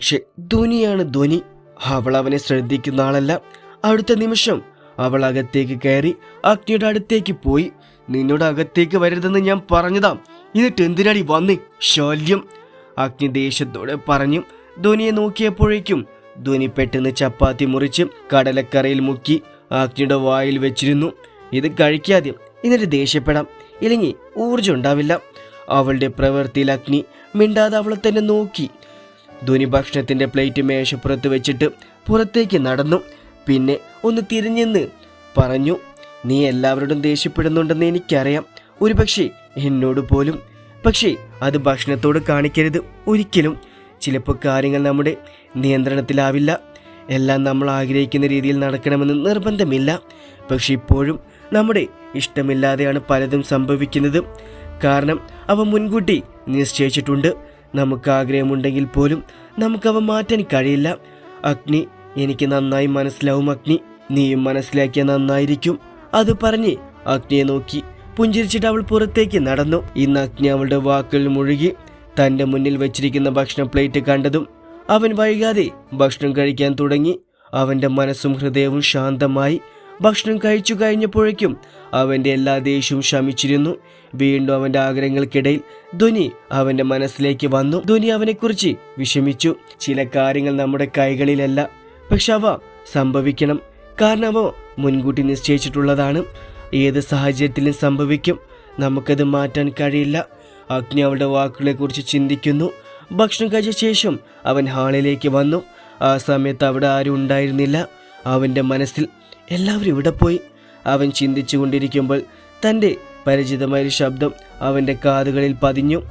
പക്ഷെ ധ്വനിയാണ് ധ്വനി അവൾ അവനെ ശ്രദ്ധിക്കുന്ന ആളല്ല. അടുത്ത നിമിഷം അവൾ അകത്തേക്ക് കയറി അഗ്നിയുടെ അടുത്തേക്ക് പോയി. നിന്നോട് അകത്തേക്ക് വരരുതെന്ന് ഞാൻ പറഞ്ഞതാ. എന്നിട്ട് എന്തിനാടി വന്നേ? ശല്യം. അഗ്നി ദേഷ്യത്തോടെ പറഞ്ഞു. ധ്വനിയെ നോക്കിയപ്പോഴേക്കും ധ്വനി പെട്ടെന്ന് ചപ്പാത്തി മുറിച്ച് കടലക്കറയിൽ മുക്കി അഗ്നിയുടെ വായിൽ വെച്ചിരുന്നു. ഇത് കഴിക്കാതെ എന്നിട്ട് ദേഷ്യപ്പെടാം. ഇല്ലെങ്കിൽ ഊർജം ഉണ്ടാവില്ല. അവളുടെ പ്രവൃത്തിയിൽ അഗ്നി മിണ്ടാതെ അവളെ തന്നെ നോക്കി. ധ്വനി ഭക്ഷണത്തിന്റെ പ്ലേറ്റ് മേശപ്പുറത്ത് വെച്ചിട്ട് പുറത്തേക്ക് നടന്നു. പിന്നെ ഒന്ന് തിരിഞ്ഞെന്ന് പറഞ്ഞു നീ എല്ലാവരോടും ദേഷ്യപ്പെടുന്നുണ്ടെന്ന് എനിക്കറിയാം. ഒരുപക്ഷെ എന്നോട് പോലും. പക്ഷേ അത് ഭക്ഷണത്തോട് കാണിക്കരുത് ഒരിക്കലും. ചിലപ്പോൾ കാര്യങ്ങൾ നമ്മുടെ നിയന്ത്രണത്തിലാവില്ല. എല്ലാം നമ്മൾ ആഗ്രഹിക്കുന്ന രീതിയിൽ നടക്കണമെന്ന് നിർബന്ധമില്ല. പക്ഷെ ഇപ്പോഴും നമ്മുടെ ഇഷ്ടമില്ലാതെയാണ് പലതും സംഭവിക്കുന്നത്. കാരണം അവ മുൻകൂട്ടി നിശ്ചയിച്ചിട്ടുണ്ട്. നമുക്ക് ആഗ്രഹമുണ്ടെങ്കിൽ പോലും നമുക്കവ മാറ്റാൻ കഴിയില്ല. അഗ്നി എനിക്ക് നന്നായി മനസ്സിലാവും അഗ്നി. നീയും മനസ്സിലാക്കിയ നന്നായിരിക്കും. അത് പറഞ്ഞ് അഗ്നിയെ നോക്കി പുഞ്ചിരിച്ചിട്ട് അവൾ പുറത്തേക്ക് നടന്നു. ഇന്ന് അഗ്നി അവളുടെ വാക്കുകൾ മുഴുകി തന്റെ മുന്നിൽ വെച്ചിരിക്കുന്ന ഭക്ഷണ പ്ലേറ്റ് കണ്ടതും അവൻ വൈകാതെ ഭക്ഷണം കഴിക്കാൻ തുടങ്ങി. അവന്റെ മനസ്സും ഹൃദയവും ശാന്തമായി ഭക്ഷണം കഴിച്ചു കഴിഞ്ഞപ്പോഴേക്കും അവന്റെ എല്ലാ ദേഷ്യവും ശമിച്ചിരുന്നു. വീണ്ടും അവന്റെ ആഗ്രഹങ്ങൾക്കിടയിൽ ധ്വനി അവന്റെ മനസ്സിലേക്ക് വന്നു. ധ്വനി അവനെക്കുറിച്ച് വിഷമിച്ചു. ചില കാര്യങ്ങൾ നമ്മുടെ കൈകളിലല്ല. പക്ഷെ അവ സംഭവിക്കണം. കാരണം അവ മുൻകൂട്ടി നിശ്ചയിച്ചിട്ടുള്ളതാണ്. ഏത് സാഹചര്യത്തിലും സംഭവിക്കും. നമുക്കത് മാറ്റാൻ കഴിയില്ല. അഗ്നി അവളുടെ വാക്കുകളെക്കുറിച്ച് ചിന്തിക്കുന്നു. ഭക്ഷണം കഴിച്ച ശേഷം അവൻ ഹാളിലേക്ക് വന്നു. ആ സമയത്ത് അവിടെ ആരും ഉണ്ടായിരുന്നില്ല. അവന്റെ മനസ്സിൽ എല്ലാവരും ഇവിടെ പോയി. അവൻ ചിന്തിച്ചു കൊണ്ടിരിക്കുമ്പോൾ തന്റെ പരിചിതമായ ശബ്ദം അവന്റെ കാതുകളിൽ പതിഞ്ഞു.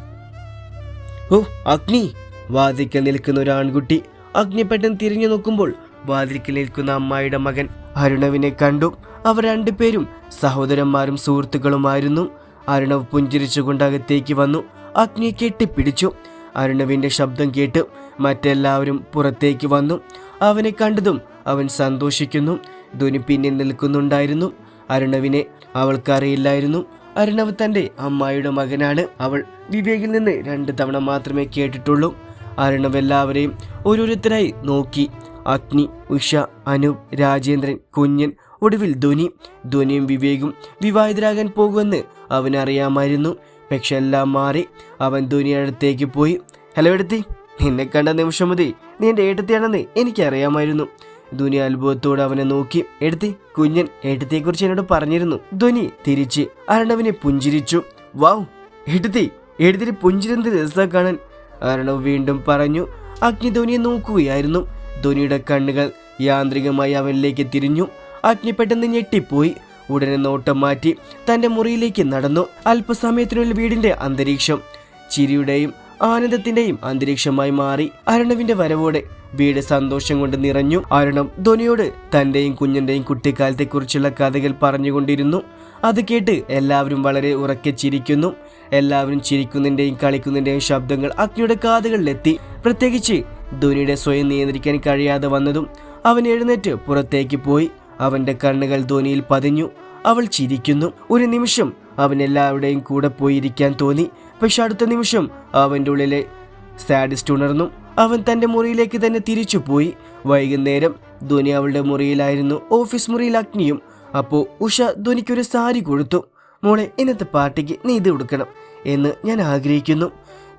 ഓ അഗ്നി! വാതിക്കൽ നിൽക്കുന്ന ഒരു ആൺകുട്ടി അഗ്നി പെട്ടെന്ന് തിരിഞ്ഞു നോക്കുമ്പോൾ വാതിൽക്കൽ നിൽക്കുന്ന അമ്മായിയുടെ മകൻ അരുണവിനെ കണ്ടു. അവർ രണ്ടുപേരും സഹോദരന്മാരും സുഹൃത്തുക്കളുമായിരുന്നു. അരുണവ് പുഞ്ചിരിച്ചുകൊണ്ട് അകത്തേക്ക് വന്നു. അഗ്നിയെ കെട്ടിപ്പിടിച്ചു. അരുണവിന്റെ ശബ്ദം കേട്ട് മറ്റെല്ലാവരും പുറത്തേക്ക് വന്നു. അവനെ കണ്ടതും അവൻ സന്തോഷിക്കുന്നു. ധ്വനി പിന്നിൽ നിൽക്കുന്നുണ്ടായിരുന്നു. അരുണവിനെ അവൾക്കറിയില്ലായിരുന്നു. അരുണവ് തന്റെ അമ്മായിയുടെ മകനാണ്. അവൾ വിവേകിൽ നിന്ന് രണ്ട് തവണ മാത്രമേ കേട്ടിട്ടുള്ളൂ. അരുണവ് എല്ലാവരെയും ഓരോരുത്തരായി നോക്കി. അഗ്നി ഉഷ അനൂപ് രാജേന്ദ്രൻ കുഞ്ഞൻ ഒടുവിൽ ധ്വനി ധ്വനിയും വിവേകും വിവാഹിതരാകാൻ പോകുമെന്ന് അവനറിയാമായിരുന്നു. പക്ഷെ എല്ലാം മാറി. അവൻ ധ്വനിയുടെ അടുത്തേക്ക് പോയി. ഹലോ എടുത്തി നിന്നെ കണ്ട നിമിഷം മതി നീ എന്റെ ഏട്ടത്തിയാണെന്ന് എനിക്കറിയാമായിരുന്നു. ധ്വനി അത്ഭുതത്തോടെ അവനെ നോക്കി. എടുത്തി കുഞ്ഞൻ ഏട്ടത്തെക്കുറിച്ച് എന്നോട് പറഞ്ഞിരുന്നു. ധ്വനി തിരിച്ച് അരണവിനെ പുഞ്ചിരിച്ചു. വാവ് എടുത്തി എടുത്തിട്ട് പുഞ്ചിരെന്ത് രസ കാണാൻ. അരണവ് വീണ്ടും പറഞ്ഞു. അഗ്നി ധ്വനിയെ നോക്കുകയായിരുന്നു. ധ്വനിയുടെ കണ്ണുകൾ യാന്ത്രികമായി അവനിലേക്ക് തിരിഞ്ഞു. അഗ്നി പെട്ടെന്ന് ഞെട്ടിപ്പോയി. ഉടനെ നോട്ടം മാറ്റി തന്റെ മുറിയിലേക്ക് നടന്നു. അല്പസമയത്തിനുള്ളിൽ വീടിന്റെ അന്തരീക്ഷം ചിരിയുടെയും ആനന്ദത്തിന്റെയും അന്തരീക്ഷമായി മാറി. അരണവിന്റെ വരവോടെ വീട് സന്തോഷം കൊണ്ട് നിറഞ്ഞു. അരുണം ധോനിയോട് തന്റെയും കുഞ്ഞിന്റെയും കുട്ടിക്കാലത്തെക്കുറിച്ചുള്ള കഥകൾ പറഞ്ഞുകൊണ്ടിരുന്നു. അത് കേട്ട് എല്ലാവരും വളരെ ഉറക്കെ ചിരിക്കുന്നു. എല്ലാവരും ചിരിക്കുന്നതിന്റെയും കളിക്കുന്നതിന്റെയും ശബ്ദങ്ങൾ അഗ്നിയുടെ കാതുകളിലെത്തി. പ്രത്യേകിച്ച് ധോനിയുടെ സ്വയം നിയന്ത്രിക്കാൻ കഴിയാതെ വന്നതും അവൻ എഴുന്നേറ്റ് പുറത്തേക്ക് പോയി. അവന്റെ കണ്ണുകൾ ധോനിയിൽ പതിഞ്ഞു. അവൾ ചിരിക്കുന്നു. ഒരു നിമിഷം അവൻ എല്ലാവരുടെയും കൂടെ പോയിരിക്കാൻ തോന്നി. പക്ഷെ അടുത്ത നിമിഷം അവന്റെ ഉള്ളിലെ സാഡിസ്റ്റ് ഉണർന്നു. അവൻ തന്റെ മുറിയിലേക്ക് തന്നെ തിരിച്ചുപോയി. വൈകുന്നേരം ധ്വനി അവളുടെ മുറിയിലായിരുന്നു. ഓഫീസ് മുറിയിൽ അഗ്നിയും. അപ്പോൾ ഉഷ ധ്വനിക്കൊരു സാരി കൊടുത്തു. മോളെ ഇന്നത്തെ പാർട്ടിക്ക് നീ ഇത് കൊടുക്കണം എന്ന് ഞാൻ ആഗ്രഹിക്കുന്നു.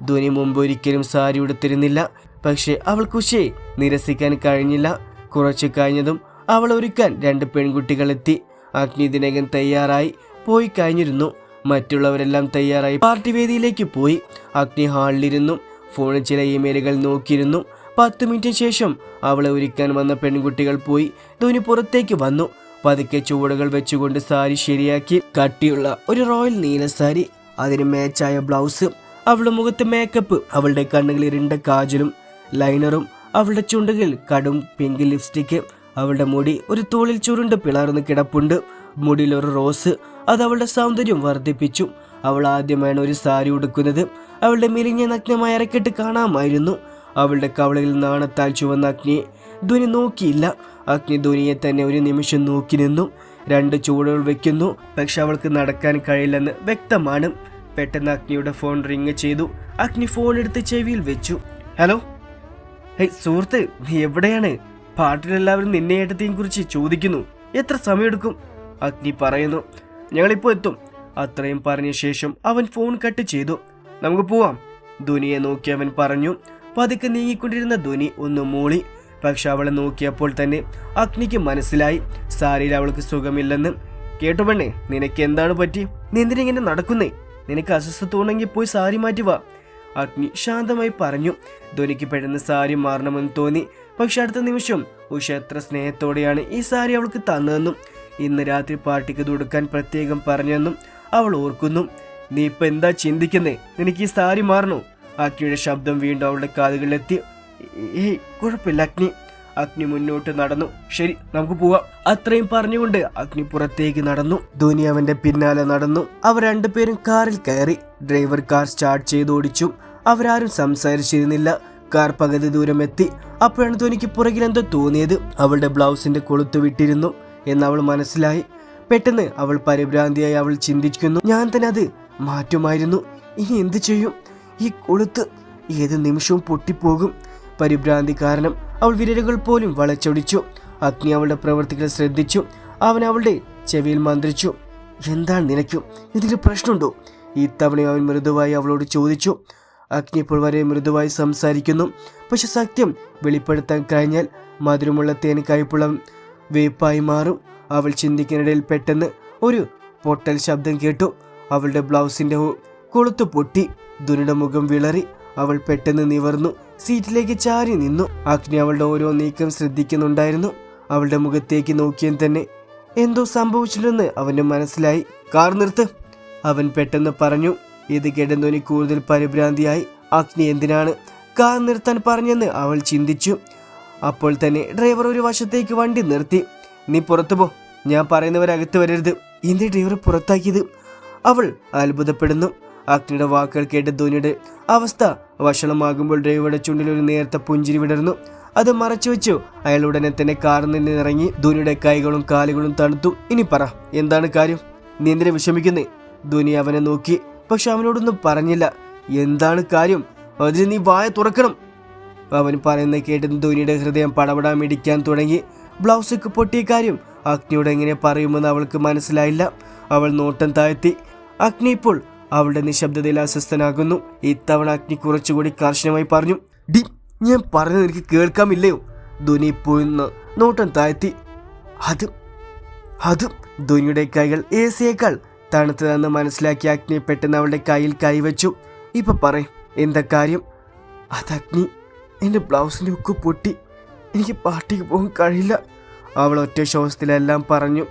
ധ്വനി മുമ്പ് ഒരിക്കലും സാരി ഉടുത്തിരുന്നില്ല. പക്ഷേ അവൾക്ക് ഉഷയെ നിരസിക്കാൻ കഴിഞ്ഞില്ല. കുറച്ചു കഴിഞ്ഞതും അവൾ ഒരുക്കാൻ രണ്ട് പെൺകുട്ടികളെത്തി. അഗ്നി ഇതിനകം തയ്യാറായി പോയി കഴിഞ്ഞിരുന്നു. മറ്റുള്ളവരെല്ലാം തയ്യാറായി പാർട്ടി വേദിയിലേക്ക് പോയി. അഗ്നി ഹാളിലിരുന്നു. ഫോണിൽ ചില ഇമെയിലുകൾ നോക്കിയിരുന്നു. പത്ത് മിനിറ്റിന് ശേഷം അവളെ ഒരുക്കാൻ വന്ന പെൺകുട്ടികൾ പോയി. ധോനി പുറത്തേക്ക് വന്നു. പതുക്കെ ചുവടുകൾ വെച്ചുകൊണ്ട് സാരി ശരിയാക്കി. കട്ടിയുള്ള ഒരു റോയൽ നീല സാരി അതിന് മാച്ചായ ബ്ലൗസ് അവളുടെ മുഖത്ത് മേക്കപ്പ് അവളുടെ കണ്ണുകളിൽ ഇരുണ്ട കാജലും ലൈനറും അവളുടെ ചുണ്ടുകൾ കടും പിങ്ക് ലിപ്സ്റ്റിക്ക് അവളുടെ മുടി ഒരു തോളിൽ ചുരുണ്ട് പിളർന്ന് കിടപ്പുണ്ട്. മുടിയിലൊരു റോസ് അത് അവളുടെ സൗന്ദര്യം വർദ്ധിപ്പിച്ചു. അവൾ ആദ്യമായാണ് ഒരു സാരി ഉടുക്കുന്നത്. അവളുടെ മെലിഞ്ഞ നഗ്നമായ അരക്കെട്ട് കാണാമായിരുന്നു. അവളുടെ കവളയിൽ നാണത്താൽ ചുവന്ന അഗ്നിയെ ധ്വനി നോക്കിയില്ല. അഗ്നി ധ്വനിയെ തന്നെ ഒരു നിമിഷം നോക്കി നിന്നു. രണ്ട് ചുവടുകൾ വെക്കുന്നു. പക്ഷെ അവൾക്ക് നടക്കാൻ കഴിയില്ലെന്ന് വ്യക്തമാണ്. പെട്ടെന്ന് അഗ്നിയുടെ ഫോൺ റിങ് ചെയ്തു. അഗ്നി ഫോൺ എടുത്ത് ചെവിയിൽ വെച്ചു. ഹലോ? ഹേയ് സുഹൃത്ത് നീ എവിടെയാണ്? പാട്ടിലെല്ലാവരും നിന്നെ ഏട്ടത്തെയും കുറിച്ച് ചോദിക്കുന്നു. എത്ര സമയമെടുക്കും? അഗ്നി പറയുന്നു. ഞങ്ങളിപ്പോ എത്തും. അത്രയും പറഞ്ഞ ശേഷം അവൻ ഫോൺ കട്ട് ചെയ്തു. നമുക്ക് പോവാം. ധുനിയെ നോക്കി അവൻ പറഞ്ഞു പതുക്കെ നീങ്ങിക്കൊണ്ടിരുന്ന ധുനി ഒന്ന് മൂളി. പക്ഷെ അവളെ നോക്കിയപ്പോൾ തന്നെ അഗ്നിക്ക് മനസ്സിലായി സാരിയിൽ അവൾക്ക് സുഖമില്ലെന്ന്. കേട്ടു പെണ്ണേ നിനക്ക് എന്താണ് പറ്റി? നീ നടക്കുന്നേ? നിനക്ക് അസ്വസ്ഥത്തോണെങ്കിൽ പോയി സാരി മാറ്റി വാ. അഗ്നി ശാന്തമായി പറഞ്ഞു ധോനിക്ക് പെട്ടെന്ന് സാരി മാറണമെന്ന് തോന്നി. പക്ഷെ അടുത്ത നിമിഷം ഉഷ എത്ര സ്നേഹത്തോടെയാണ് ഈ സാരി അവൾക്ക് തന്നതെന്നും ഇന്ന് രാത്രി പാർട്ടിക്ക് കൊടുക്കാൻ പ്രത്യേകം പറഞ്ഞെന്നും അവൾ ഓർക്കുന്നു. നീ ഇപ്പൊ എന്താ ചിന്തിക്കുന്നേ? നിനക്ക് ഈ സാരി മാറണു? അഗ്നിയുടെ ശബ്ദം വീണ്ടും അവളുടെ കാതുകളിലെത്തി. ഏയ് കുഴപ്പമില്ല അഗ്നി. അഗ്നി മുന്നോട്ട് നടന്നു. ശരി നമുക്ക് പോവാം. അത്രയും പറഞ്ഞുകൊണ്ട് അഗ്നി പുറത്തേക്ക് നടന്നു. ധോനി അവന്റെ പിന്നാലെ നടന്നു. അവർ രണ്ടുപേരും കാറിൽ കയറി. ഡ്രൈവർ കാർ സ്റ്റാർട്ട് ചെയ്ത് ഓടിച്ചു അവരാരും സംസാരിച്ചിരുന്നില്ല. കാർ പകുതി ദൂരം എത്തി അപ്പോഴാണ് ധോനിക്ക് പുറകിൽ എന്തോ തോന്നിയത്. അവളുടെ ബ്ലൗസിന്റെ കൊളുത്ത് വിട്ടിരുന്നു. എന്ന് അവൾ മനസ്സിലായി. പെട്ടെന്ന് അവൾ പരിഭ്രാന്തിയായി അവൾ ചിന്തിക്കുന്നു. ഞാൻ തന്നെ അത് മാറ്റുമായിരുന്നു. ഇനി എന്തു ചെയ്യും? ഈ കൊളുത്ത് ഏത് നിമിഷവും പൊട്ടിപ്പോകും. പരിഭ്രാന്തി കാരണം അവൾ വിരലുകൾ പോലും വളച്ചൊടിച്ചു. അഗ്നി അവളുടെ പ്രവൃത്തികൾ ശ്രദ്ധിച്ചു. അവൻ അവളുടെ ചെവിയിൽ മന്ത്രിച്ചു. എന്താണ് നിനക്കും? ഇതിൽ പ്രശ്നമുണ്ടോ? ഇത്തവണ അവൻ മൃദുവായി അവളോട് ചോദിച്ചു. അഗ്നി ഇപ്പോൾ വരെ മൃദുവായി സംസാരിക്കുന്നു. പക്ഷെ സത്യം വെളിപ്പെടുത്താൻ കഴിഞ്ഞാൽ മധുരമുള്ള തേൻ കയ്പുള്ള വേപ്പായി മാറും. അവൾ ചിന്തിക്കുന്നിടയിൽ പെട്ടെന്ന് ഒരു പൊട്ടൽ ശബ്ദം കേട്ടു. അവളുടെ ബ്ലൗസിന്റെ കൊളുത്തു പൊട്ടി. ദുനിയുടെ മുഖം വിളറി. അവൾ പെട്ടെന്ന് നിവർന്നു. സീറ്റിലേക്ക് ചാരി നിന്നു. അഗ്നി അവളുടെ ഓരോ നീക്കം ശ്രദ്ധിക്കുന്നുണ്ടായിരുന്നു. അവളുടെ മുഖത്തേക്ക് നോക്കിയും തന്നെ എന്തോ സംഭവിച്ചില്ലെന്ന് അവന് മനസ്സിലായി. കാർ നിർത്ത് അവൻ പെട്ടെന്ന് പറഞ്ഞു. ഇത് കേട്ടെന്നോനി കൂടുതൽ പരിഭ്രാന്തിയായി. അഗ്നി എന്തിനാണ് കാർ നിർത്താൻ പറഞ്ഞെന്ന് അവൾ ചിന്തിച്ചു. അപ്പോൾ തന്നെ ഡ്രൈവർ ഒരു വശത്തേക്ക് വണ്ടി നിർത്തി. നീ പുറത്തു പോ. ഞാൻ പറയുന്നവരകത്ത് വരരുത്. എന്തി ഡ്രൈവർ പുറത്താക്കിയത്? അവൾ അത്ഭുതപ്പെടുന്നു. അഗ്നിയുടെ വാക്കുകൾ കേട്ട് ധോനിയുടെ അവസ്ഥ വഷളമാകുമ്പോൾ ഡ്രൈവറുടെ ചുണ്ടിൽ ഒരു നേർത്ത പുഞ്ചിരി വിടർന്നു. അത് മറച്ചു വെച്ചു. അയാൾ ഉടനെ തന്നെ കാറിൽ നിന്ന് ഇറങ്ങി ധോനിയുടെ കൈകളും കാലുകളും തണുത്തു. ഇനി പറ എന്താണ് കാര്യം? നീ എന്തിനെ വിഷമിക്കുന്നേ? ധോനി അവനെ നോക്കി. പക്ഷെ അവനോടൊന്നും പറഞ്ഞില്ല. എന്താണ് കാര്യം? അതിന് നീ വായ തുറക്കണം. അവൻ പറയുന്ന കേട്ട് ധോനിയുടെ ഹൃദയം പടപടാൻ മിടിക്കാൻ തുടങ്ങി. ബ്ലൗസൊക്കെ പൊട്ടിയ കാര്യം അഗ്നിയോട് എങ്ങനെ പറയുമെന്ന് അവൾക്ക് മനസ്സിലായില്ല. അവൾ നോട്ടം താഴ്ത്തി. അഗ്നി ഇപ്പോൾ അവളുടെ നിശബ്ദതയിൽ അസ്വസ്ഥനാകുന്നു. ഇത്തവണ അഗ്നി കുറച്ചുകൂടി കർശനമായി പറഞ്ഞു ഡി ഞാൻ പറഞ്ഞത് എനിക്ക് കേൾക്കാമില്ലയോ? ധോനി ഇപ്പോഴുന്ന് നോട്ടം താഴ്ത്തി. അത് അത് ധോനിയുടെ കൈകൾ എ സിയേക്കാൾ തണുത്തതെന്ന് മനസ്സിലാക്കി അഗ്നി പെട്ടെന്ന് അവളുടെ കയ്യിൽ കൈവച്ചു. ഇപ്പൊ പറയും എന്താ കാര്യം? അത് അഗ്നി എന്റെ ബ്ലൗസിന്റെ ഉക്ക് പൊട്ടി. എനിക്ക് പാർട്ടിക്ക് പോകാൻ കഴിയില്ല. അവൾ ഒറ്റ ശ്വാസത്തിലെല്ലാം പറഞ്ഞു.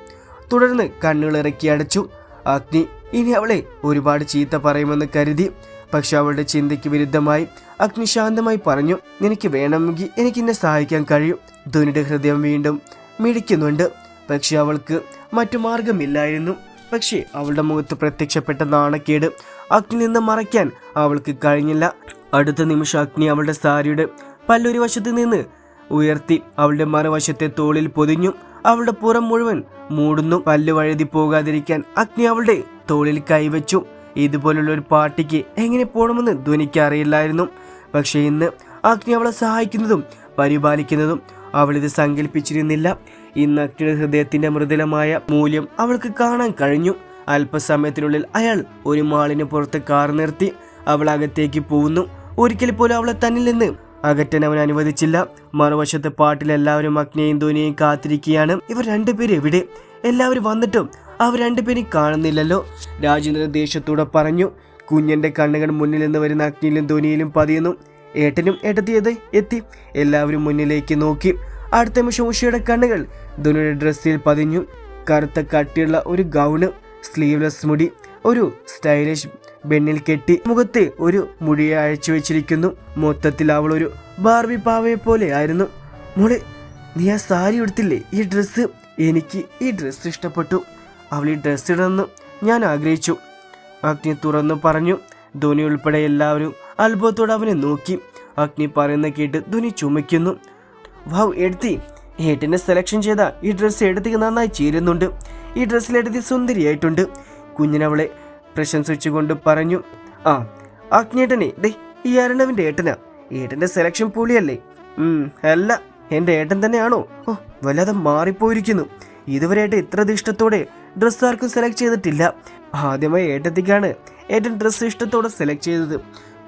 തുടർന്ന് കണ്ണുകൾ ഇറക്കി അടച്ചു. അഗ്നി ഇനി അവളെ ഒരുപാട് ചീത്ത പറയുമെന്ന് കരുതി. പക്ഷെ അവളുടെ ചിന്തയ്ക്ക് വിരുദ്ധമായി അഗ്നിശാന്തമായി പറഞ്ഞു നിനക്ക് വേണമെങ്കിൽ എനിക്ക് എന്നെ സഹായിക്കാൻ കഴിയും. ധോനിയുടെ ഹൃദയം വീണ്ടും മിടിക്കുന്നുണ്ട്. പക്ഷെ അവൾക്ക് മറ്റു മാർഗമില്ലായിരുന്നു. പക്ഷേ അവളുടെ മുഖത്ത് പ്രത്യക്ഷപ്പെട്ട നാണക്കേട് അഗ്നി നിന്ന് മറയ്ക്കാൻ അവൾക്ക് കഴിഞ്ഞില്ല. അടുത്ത നിമിഷം അഗ്നി അവളുടെ സാരിയുടെ പല്ലൊരു വശത്ത് നിന്ന് ഉയർത്തി അവളുടെ മറുവശത്തെ തോളിൽ പൊതിഞ്ഞു. അവളുടെ പുറം മുഴുവൻ മൂടുന്നു. പല്ല് വഴുതി പോകാതിരിക്കാൻ അഗ്നി അവളുടെ തോളിൽ കൈവച്ചു. ഇതുപോലുള്ള ഒരു പാർട്ടിക്ക് എങ്ങനെ പോകണമെന്ന് ധ്വനിക്ക് അറിയില്ലായിരുന്നു. പക്ഷേ ഇന്ന് അഗ്നി അവളെ സഹായിക്കുന്നതും പരിപാലിക്കുന്നതും അവളിത് സങ്കല്പിച്ചിരുന്നില്ല. ഇന്ന് അഗ്നിയുടെ ഹൃദയത്തിന്റെ മൃദുലമായ മൂല്യം അവൾക്ക് കാണാൻ കഴിഞ്ഞു. അല്പസമയത്തിനുള്ളിൽ അയാൾ ഒരു മാളിന് പുറത്ത് കാർ നിർത്തി അവൾ അകത്തേക്ക് പോകുന്നു. ഒരിക്കൽ പോലും അവളെ തന്നിൽ നിന്ന് അകറ്റൻ അവൻ അനുവദിച്ചില്ല. മറുവശത്തെ പാട്ടിൽ എല്ലാവരും അഗ്നിയെയും ധോനിയെയും കാത്തിരിക്കുകയാണ്. ഇവർ രണ്ടുപേരും എവിടെ? എല്ലാവരും വന്നിട്ടും അവർ രണ്ടുപേരും കാണുന്നില്ലല്ലോ. രാജേന്ദ്രൻ ദേഷ്യത്തോടെ പറഞ്ഞു കുഞ്ഞന്റെ കണ്ണുകൾ മുന്നിൽ നിന്ന് വരുന്ന അഗ്നിയിലും ധോനിയിലും പതിയുന്നു. ഏട്ടനും ഏട്ടത്തിയത് എത്തി. എല്ലാവരും മുന്നിലേക്ക് നോക്കി. അടുത്ത നിമിഷം ഉഷയുടെ കണ്ണുകൾ ധോനിയുടെ ഡ്രസ്സിൽ പതിഞ്ഞു. കറുത്ത കട്ടിയുള്ള ഒരു ഗൗണ് സ്ലീവ്ലെസ് മുടി ഒരു സ്റ്റൈലിഷ് ബെണ്ണിൽ കെട്ടി മുഖത്ത് ഒരു മുടിയെ അയച്ചു വെച്ചിരിക്കുന്നു. മൊത്തത്തിൽ അവൾ ഒരു ബാർബി പാവയെ പോലെ ആയിരുന്നു. മോളെ നീ ആ സാരി എടുത്തില്ലേ ഈ ഡ്രസ്സ് എനിക്ക് ഈ ഡ്രസ്സ് ഇഷ്ടപ്പെട്ടു. അവൾ ഈ ഡ്രസ്സ് ഇടണമെന്ന് ഞാൻ ആഗ്രഹിച്ചു. അഗ്നി തുറന്നു പറഞ്ഞു. ധോനി ഉൾപ്പെടെ എല്ലാവരും അത്ഭുതത്തോടെ അവനെ നോക്കി. അഗ്നി പറയുന്ന കേട്ട് ധോനി ചുമയ്ക്കുന്നു. വാവ് എടുത്തി ഏട്ടനെ സെലക്ഷൻ ചെയ്ത ഈ ഡ്രസ്സ് എടുത്തി നന്നായി ചേരുന്നുണ്ട്. ഈ ഡ്രസ്സിൽ എടുത്തി സുന്ദരിയായിട്ടുണ്ട്. കുഞ്ഞിനവളെ പ്രശംസിച്ചുകൊണ്ട് പറഞ്ഞു. ആ അഗ്നിയേട്ടനെ ദേ ഈ അരണവിന്റെ ഏട്ടനാ. ഏട്ടന്റെ സെലക്ഷൻ പൊളിയല്ലേ. അല്ല എന്റെ ഏട്ടൻ തന്നെയാണോ? ഓ വല്ലാതെ മാറിപ്പോയിരിക്കുന്നു. ഇതുവരെയായിട്ട് ഇത്ര ഇഷ്ടത്തോടെ ഡ്രസ്സ് ആർക്കും സെലക്ട് ചെയ്തിട്ടില്ല. ആദ്യമായി ഏട്ടത്തിക്കാണ് ഏട്ടൻ ഡ്രസ്സ് ഇഷ്ടത്തോടെ സെലക്ട് ചെയ്തത്.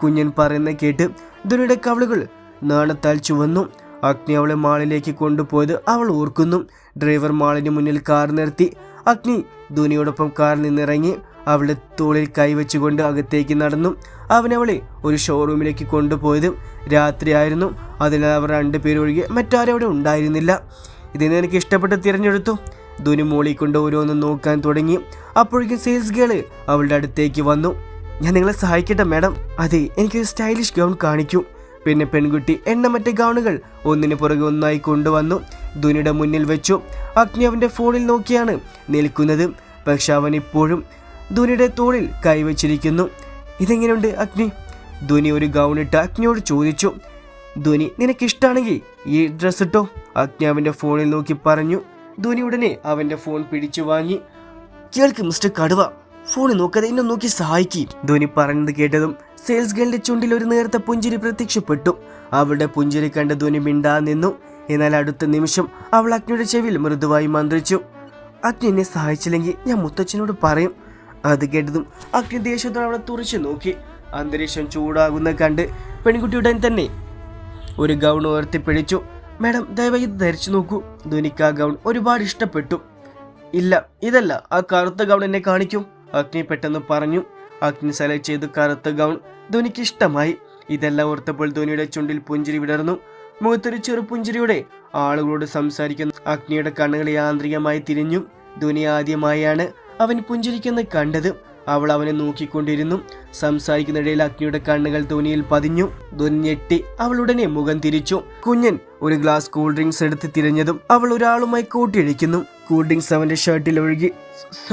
കുഞ്ഞൻ പറയുന്ന കേട്ട് ധുനിയുടെ കവളുകൾ നാണത്താൽ ചുവന്നു. അഗ്നി അവളെ മാളിലേക്ക് കൊണ്ടുപോയത് അവൾ ഓർക്കുന്നു. ഡ്രൈവർ മാളിന് മുന്നിൽ കാർ നിർത്തി. അഗ്നി ധുനിയോടൊപ്പം കാറിൽ നിന്നിറങ്ങി അവളെ തോളിൽ കൈവച്ചുകൊണ്ട് അകത്തേക്ക് നടന്നു. അവനവളെ ഒരു ഷോറൂമിലേക്ക് കൊണ്ടുപോയത് രാത്രിയായിരുന്നു. അതിനാൽ അവർ രണ്ടുപേരൊഴികെ മറ്റാരും അവിടെ ഉണ്ടായിരുന്നില്ല. ഇതിന് എനിക്ക് ഇഷ്ടപ്പെട്ട് തിരഞ്ഞെടുത്തു? ധുനി മോളി കൊണ്ട് ഓരോന്നും നോക്കാൻ തുടങ്ങി. അപ്പോഴേക്കും സെയിൽസ് ഗേൾ അവളുടെ അടുത്തേക്ക് വന്നു. ഞാൻ നിങ്ങളെ സഹായിക്കട്ടെ മാഡം അതെ എനിക്കൊരു സ്റ്റൈലിഷ് ഗൗൺ കാണിക്കൂ. പിന്നെ പെൺകുട്ടി എണ്ണമറ്റ ഗൗണുകൾ ഒന്നിന് പുറകെ ഒന്നായി കൊണ്ടുവന്നു. ധുനിയുടെ മുന്നിൽ വെച്ചു. അഗ്നി അവന്റെ ഫോണിൽ നോക്കിയാണ് നിൽക്കുന്നത്. പക്ഷെ അവൻ ഇപ്പോഴും ധുനിയുടെ തോളിൽ കൈവച്ചിരിക്കുന്നു. ഇതെങ്ങനെയുണ്ട് അഗ്നി? ധുനി ഒരു ഗൗൺ ഇട്ട് അഗ്നിയോട് ചോദിച്ചു. ധുനി നിനക്കിഷ്ടാണെങ്കിൽ ഈ ഡ്രസ്സ് ഇട്ടോ? അഗ്നി അവന്റെ ഫോണിൽ നോക്കി പറഞ്ഞു. ധുനി ഉടനെ അവന്റെ ഫോൺ പിടിച്ചു വാങ്ങി. കേൾക്ക് മിസ്റ്റർ കടുവ. ഫോണിൽ നോക്കാതെ എന്നെ നോക്കി സഹായിക്കും. ധോനി പറഞ്ഞത് കേട്ടതും സെയിൽസ് ഗേളിന്റെ ചുണ്ടിൽ ഒരു നേർത്ത പുഞ്ചിരി പ്രത്യക്ഷപ്പെട്ടു. അവളുടെ പുഞ്ചിരി കണ്ട് ധോനി മിണ്ടാ നിന്നു. എന്നാൽ അടുത്ത നിമിഷം അവൾ അഗ്നിയുടെ ചെവിയിൽ മൃദുവായി മന്ത്രിച്ചു. അഗ്നി എന്നെ സഹായിച്ചില്ലെങ്കിൽ ഞാൻ മുത്തച്ഛനോട് പറയും. അത് കേട്ടതും അഗ്നി ദേഷ്യത്തോടെ അവളെ തുറച്ചു നോക്കി. അന്തരീക്ഷം ചൂടാകുന്ന കണ്ട് പെൺകുട്ടിയുടൻ തന്നെ ഒരു ഗൗൺ ഉയർത്തിപ്പിടിച്ചു മാഡം ദയവായി ഇത് ധരിച്ചു നോക്കൂ. ധോനിക്ക് ആ ഗൗൺ ഒരുപാട് ഇഷ്ടപ്പെട്ടു. ഇല്ല ഇതല്ല. ആ കറുത്ത ഗൗൺ എന്നെ കാണിക്കും. അഗ്നി പെട്ടെന്ന് പറഞ്ഞു. അഗ്നി സെലക്ട് ചെയ്ത് കറുത്ത ഗൗൺ ധോനിക്ക് ഇഷ്ടമായി. ഇതെല്ലാം ഓർത്തപ്പോൾ ധോനിയുടെ ചുണ്ടിൽ പുഞ്ചിരി വിടർന്നു. മുഖത്തൊരു ചെറു പുഞ്ചിരിയുടെ ആളുകളോട് സംസാരിക്കുന്ന. അഗ്നിയുടെ കണ്ണുകൾ യാന്ത്രികമായി തിരിഞ്ഞു. ധോനി ആദ്യമായാണ് അവൻ പുഞ്ചിരിക്കുന്നത് കണ്ടത്. അവൾ അവനെ നോക്കിക്കൊണ്ടിരുന്നു. സംസാരിക്കുന്നിടയിൽ അഗ്നിയുടെ കണ്ണുകൾ ധോനിയിൽ പതിഞ്ഞു. ധോനി ഞെട്ടി അവൾ ഉടനെ മുഖം തിരിച്ചു. കുഞ്ഞൻ ഒരു ഗ്ലാസ് കൂൾ ഡ്രിങ്ക്സ് എടുത്ത് തിരഞ്ഞതും അവൾ ഒരാളുമായി കൂട്ടിയിടിക്കുന്നു. കൂൾ ഡ്രിങ്ക്സ് അവന്റെ ഷർട്ടിൽ ഒഴുകി.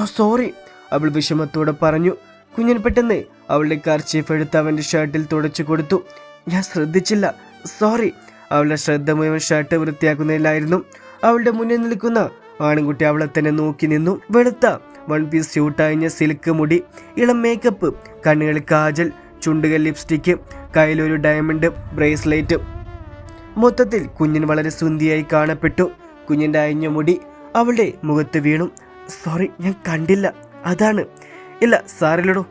സോറി അവൾ വിഷമത്തോടെ പറഞ്ഞു. കുഞ്ഞൻ പെട്ടെന്ന് അവളുടെ കർച്ചീഫ് എടുത്ത് അവന്റെ ഷർട്ടിൽ തുടച്ചു കൊടുത്തു. ഞാൻ ശ്രദ്ധിച്ചില്ല. സോറി അവളുടെ ശ്രദ്ധ മുഴുവൻ ഷർട്ട് വൃത്തിയാക്കുന്നതിലായിരുന്നു. അവളുടെ മുന്നിൽ നിൽക്കുന്ന ആൺകുട്ടി അവളെ തന്നെ നോക്കി നിന്നു. വെളുത്ത വൺ പീസ് സ്യൂട്ട് അഴിഞ്ഞ സിൽക്ക് മുടി ഇളം മേക്കപ്പ് കണ്ണുകൾ കാജൽ ചുണ്ടുകൾ ലിപ്സ്റ്റിക്ക് കയ്യിലൊരു ഡയമണ്ട് ബ്രേസ്ലെറ്റ് മൊത്തത്തിൽ കുഞ്ഞിന് വളരെ സുന്ദിയായി കാണപ്പെട്ടു. കുഞ്ഞിന്റെ അയഞ്ഞ മുടി അവളുടെ മുഖത്ത് വീണു. സോറി ഞാൻ കണ്ടില്ല. അതാണ്. ഇല്ല സാറില്ലടോ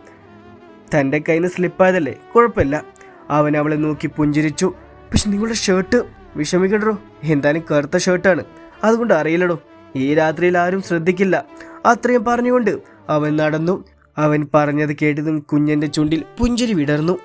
തന്റെ കയ്യിൽ സ്ലിപ്പായതല്ലേ കുഴപ്പമില്ല. അവൻ അവളെ നോക്കി പുഞ്ചിരിച്ചു. പക്ഷെ നിങ്ങളുടെ ഷർട്ട് വിഷമിക്കണ്ടോ എന്തായാലും കറുത്ത ഷർട്ടാണ് അതുകൊണ്ട് അറിയില്ലടോ. ഈ രാത്രിയിൽ ആരും ശ്രദ്ധിക്കില്ല. അത്രയും പറഞ്ഞുകൊണ്ട് അവൻ നടന്നു. അവൻ പറഞ്ഞത് കേട്ടതും കുഞ്ഞന്റെ ചുണ്ടിൽ പുഞ്ചിരി വിടർന്നു.